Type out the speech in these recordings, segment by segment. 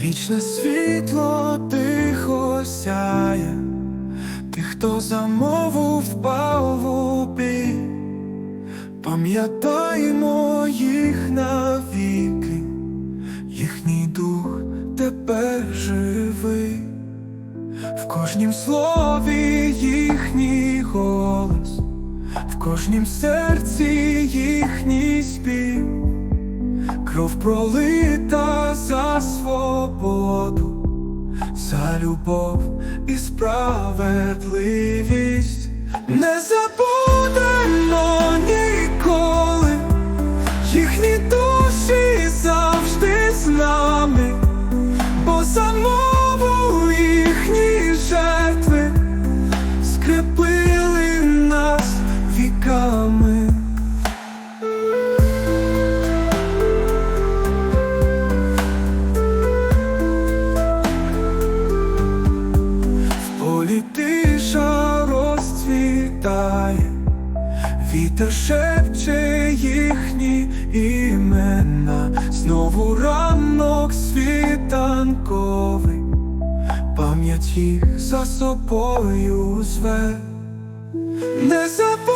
Вічне світло тихо сяє, тих, хто за мову впав у пам'ятаємо їх навіки, їхній дух тепер живий, в кожнім слові їхній голос, в кожнім серці їхній спів. Кров пролита за свободу, за любов і справедливість. Не забудемо ніколи, їхні душі завжди з нами, бо за мову їхні жертви скрепили нас віками. Полі тиша розцвітає, вітер шепче їхні імена, знову ранок світанковий, пам'ять їх за собою зве, не забудемо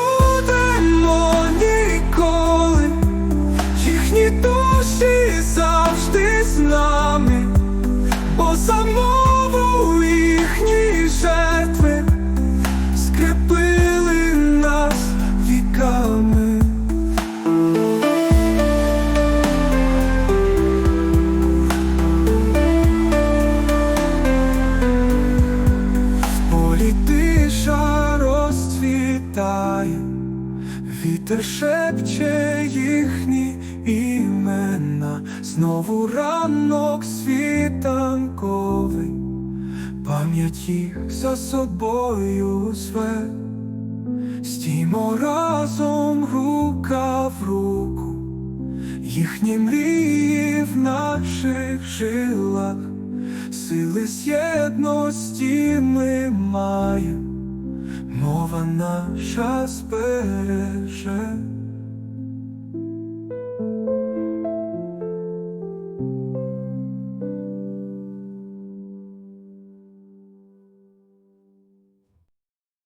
розцвітає, вітер шепче їхні імена, знову ранок світанковий, пам'ять їх за собою зве, стіймо разом рука в руку, їхні мрії в наших жилах, сили з єдності ми маємо. Мова наша збереже